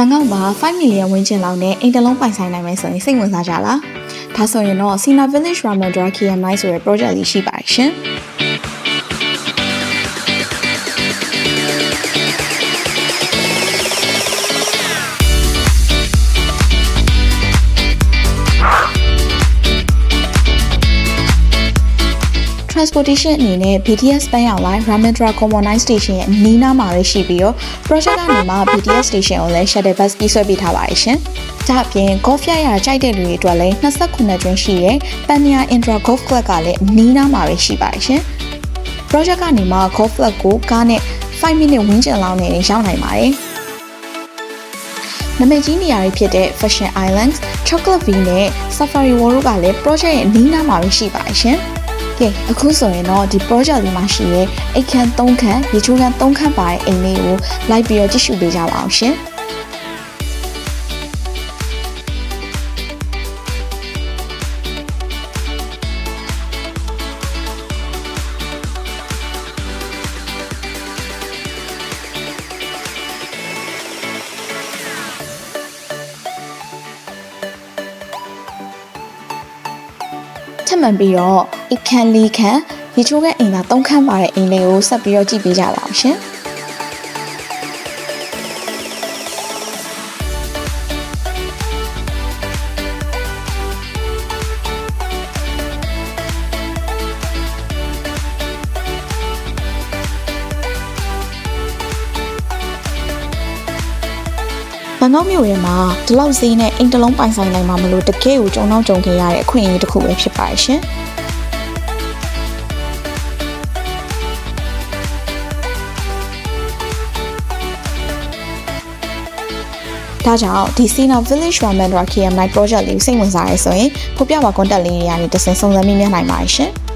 ၎င်းမှာ5 million ဝန်းကျင်လောက်နဲ့အိမ်တစ်လုံးပိုင်ဆိုင်နိုင်မယ်ဆိုရင်စိတ်ဝင်စားကြလားဒါဆိုရင်တော့ Sina Village Ramandra KM9 ဆိုတဲ့ project လေးရှိပါတယ်ရှင် transportation အနေနဲ့ BTS ပန်းရောင် line Ramandra Common 9 station ရဲ့အနီးနားမှာပဲရှိပြီးတော့ project ကနေမှ BTS station ကိုလည်း shuttle bus ပြေးဆွဲပေးထားပါတယ်ရှင်။ဒါအပြင် golf ရရကြိုက်တဲ့လူတွေအတွက်လည်း29ကျွန်းရှိတဲ့ Pania Intra Golf Club ကလည်းအနီးနားမှာပဲရှိပါတယ်ရှင်။ project ကနေမှ golf club ကိုကားနဲ့5 minute ဝန်းကျင်လောက်နဲ့ရောက်နိုင်ပါတယ်။နမိတ်ကြီးနေရာတွေဖြစ်တဲ့ Fashion Islands, Chocolate View နဲ့ Safari World တို့ကလည်း project ရဲ့အနီးနားမှာပဲရှိပါတယ်ရှင်။ ကဲအခုဆိုရင်တော့ဒီ project လေးမှာရှိရဲ့အိတ်ခမ်း3ခန်းရေချိုးခန်း3ခန်းပါတဲ့အိမ်လေးကိုလိုက်ပြီးတော့ကြည့်ရှုပေးကြပါအောင်ရှင်ထပ်မံပြီးတော့ အိတ်ခမ်း၄ခန်းရေချိုးခန်းအိမ်သာ3ခန်းပါတဲ့အိမ်လေးကိုဆက်ပြီးတော့ကြည့်ပေးကြပါအောင်ရှင်ဘန်ကောက်မြို့ထဲမှာဒီလောက်ဈေးနဲ့အိမ်တစ်လုံးပိုင်ဆိုင်နိုင်မှာမလို့တကယ်ကိုကြုံတော့ကြုံခဲ့ရတဲ့အခွင့်အရေးတစ်ခုပဲဖြစ်ပါတယ်ရှင်။ ဒါကြောင့်ဒီ Sina Village Ramandra KM9 project လေးကိုစိတ်ဝင်စားရဲဆိုရင်ဖော်ပြပါ contact လေးတွေကနေတဆင့်စုံစမ်းမိမြနိုင်ပါတယ်ရှင်။